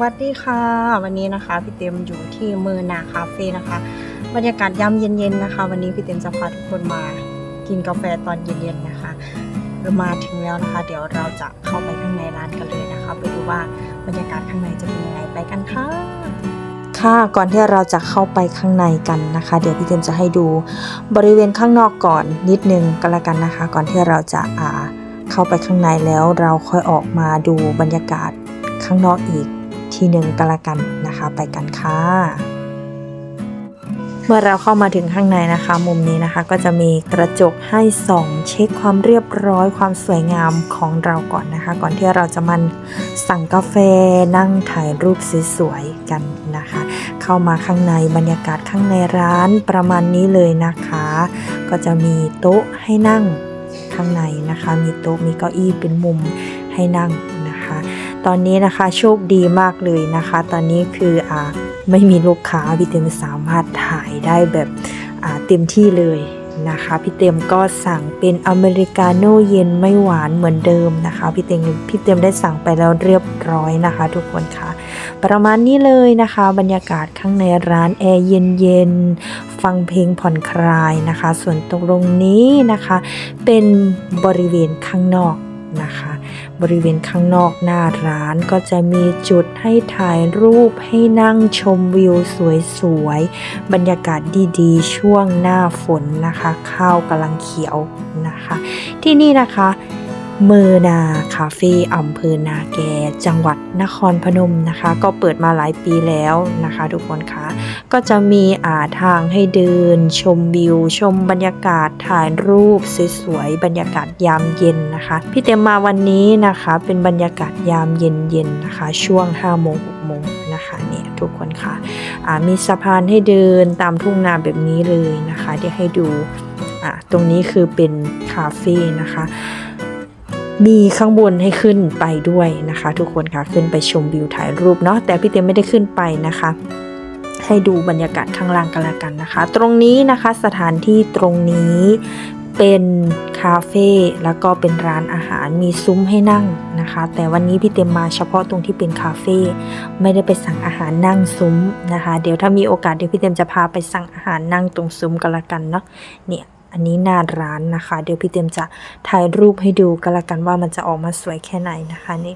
วัสดีค่ะ วันนี้นะคะพี่เต็มอยู่ที่เมอนาคาเฟ่นะคะ บรรยากาศยามเย็นๆนะคะ วันนี้พี่เต็มจะพาทุกคนมากินกาแฟตอนเย็นๆนะคะเรามาถึงแล้วนะคะ เดี๋ยวเราจะเข้าไปข้างในร้านกันเลยนะคะไปดูว่าบรรยากาศข้างในจะเป็นยังไงไปกันค่ะค่ะก่อนที่เราจะเข้าไปข้างในกันนะคะ เดี๋ยวพี่เต็มจะให้ดูบริเวณข้างนอกก่อนนิดนึงก็แล้วกันนะคะ ก่อนที่เราจะอ่าเข้าไปข้างในแล้วเราค่อยออกมาดูบรรยากาศข้างนอกอีก ทีหนึ่งก็แล้วกันนะคะ ไปกันค่ะ เมื่อเราเข้ามาถึงข้างในนะคะ มุมนี้นะคะก็จะมีกระจกให้ส่องเช็คความเรียบร้อยความสวยงามของเราก่อนนะคะ ก่อนที่เราจะมันสั่งกาแฟนั่งถ่ายรูปสวยๆกันนะคะ เข้ามาข้างในบรรยากาศข้างในร้านประมาณนี้เลยนะคะ ก็จะมีโต๊ะให้นั่งข้างในนะคะ มีโต๊ะมีเก้าอี้เป็นมุมให้นั่ง ตอนนี้นะคะโชคดีมากเลยนะคะ ตอนนี้คืออ่าไม่มีลูกค้าพี่เต็มสามารถถ่ายได้แบบอ่าเต็มที่เลยนะคะพี่เต็มก็สั่งเป็นอเมริกาโน่เย็นไม่หวานเหมือนเดิมนะคะพี่เต็มพี่เต็มได้สั่งไปแล้วเรียบร้อยนะคะ ทุกคนค่ะ ประมาณนี้เลยนะคะ บรรยากาศข้างในร้านแอร์เย็นๆฟังเพลงผ่อนคลายนะคะ ส่วนตรงนี้นะคะ เป็นบริเวณข้างนอกนะคะ บริเวณข้างนอกหน้าร้านก็จะมีจุดให้ถ่ายรูปให้นั่งชมวิวสวยๆ บรรยากาศดีๆ ช่วงหน้าฝนนะคะ ข้าวกำลังเขียวนะคะ ที่นี่นะคะ มอร์นาคาเฟ่อำเภอนาแก จังหวัดนครพนมนะคะ ก็เปิดมาหลายปีแล้วนะคะทุกคนคะก็จะมีอาทางให้เดิน ชมวิว ชมบรรยากาศถ่ายรูปสวยๆบรรยากาศยามเย็นนะคะ พี่เต็มมาวันนี้นะคะ เป็นบรรยากาศยามเย็นๆนะคะ ช่วง5โมง6โมงนะคะเนี่ยทุกคนค่ะอ่ามีสะพานให้เดินตามทุ่งนาแบบนี้เลยนะคะเดี๋ยวให้ดูตรงนี้คือเป็นคาเฟ่นะคะ มีข้างบนให้ขึ้นไปด้วยนะคะ ทุกคนค่ะขึ้นไปชมวิวถ่ายรูปเนาะแต่พี่เต็มไม่ได้ขึ้นไปนะคะให้ดูบรรยากาศข้างล่างกันละกันนะคะ ตรงนี้นะคะสถานที่ตรงนี้เป็นคาเฟ่แล้วก็เป็นร้านอาหารมีซุ้มให้นั่งนะคะ แต่วันนี้พี่เต็มมาเฉพาะตรงที่เป็นคาเฟ่ไม่ได้ไปสั่งอาหารนั่งซุ้มนะคะ เดี๋ยวถ้ามีโอกาสเดี๋ยวพี่เต็มจะพาไปสั่งอาหารนั่งตรงซุ้มกันละกันเนาะเนี่ย อันนี้หน้าร้านนะคะ เดี๋ยวพี่เต็มจะถ่ายรูปให้ดูกันละกันว่ามันจะออกมาสวยแค่ไหนนะคะนี่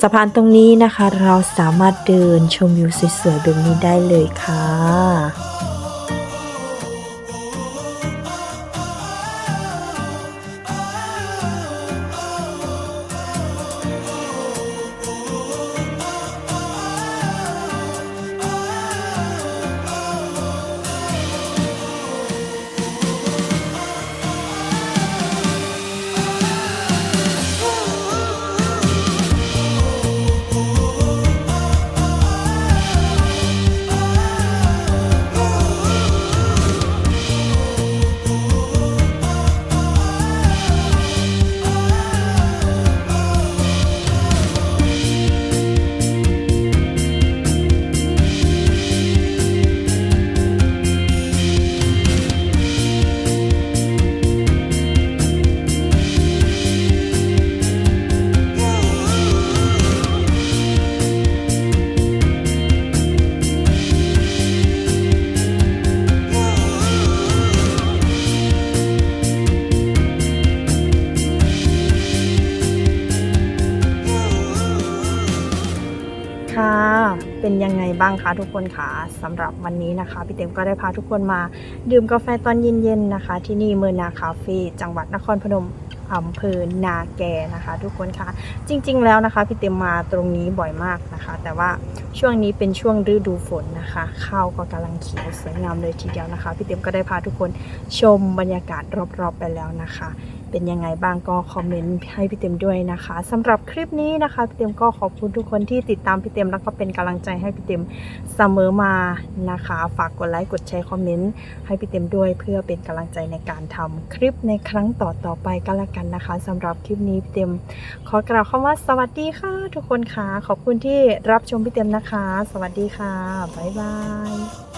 สะพานตรงนี้นะคะ เราสามารถเดินชมวิวสวยๆแบบนี้ได้เลยค่ะค่ะ เป็นยังไงบ้างคะทุกคนคะสำหรับวันนี้นะคะ พี่เต็มก็ได้พาทุกคนมา ดื่มกาแฟตอนเย็นๆนะคะ ที่นี่เมือร์นาคาเฟ่จังหวัดนครพนมอำเภอนาแกนะคะ ทุกคนคะจริง ๆ แล้วนะคะพี่เต็มมาตรงนี้บ่อยมากนะคะ แต่ว่าช่วงนี้เป็นช่วงฤดูฝนนะคะข้าวก็กำลังเขียวสวยงามเลยทีเดียวนะคะ พี่เต็มก็ได้พาทุกคนชมบรรยากาศรอบๆไปแล้วนะคะ เป็นยังไงบ้างก็คอมเมนต์ให้พี่เต็มด้วยนะคะสำหรับคลิปนี้นะคะพี่เต็มก็ขอบคุณทุกคนที่ติดตามพี่เต็มแล้วก็เป็นกำลังใจให้พี่เต็มเสมอมานะคะ ฝากกดไลค์กดแชร์คอมเมนต์ให้พี่เต็มด้วย เพื่อเป็นกำลังใจในการทำคลิปในครั้งต่อๆไปก็แล้วกันนะคะสำหรับคลิปนี้พี่เต็มขอกล่าวคำว่าสวัสดีค่ะ ทุกคนค่ะขอบคุณที่รับชมพี่เต็มนะคะ สวัสดีค่ะบ๊ายบาย